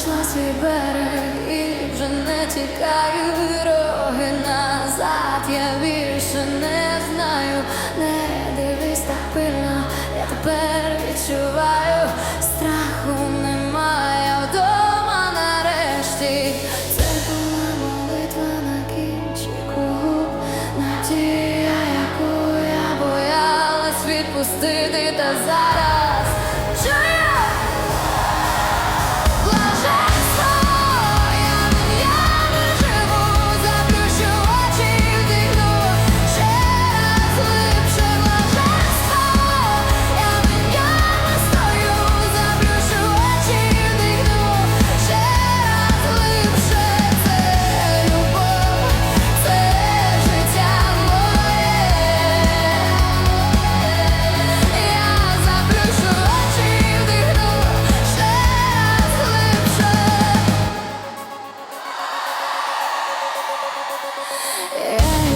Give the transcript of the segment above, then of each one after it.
знайшла свій берег і вже не тікаю. Дороги назад. Я більше не знаю, не дивись так пильно, я тепер відчуваю, страху немає вдома нарешті. Це була молитва на кінчику, надія, яку я боялась відпустити, та зараз Я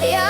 yeah.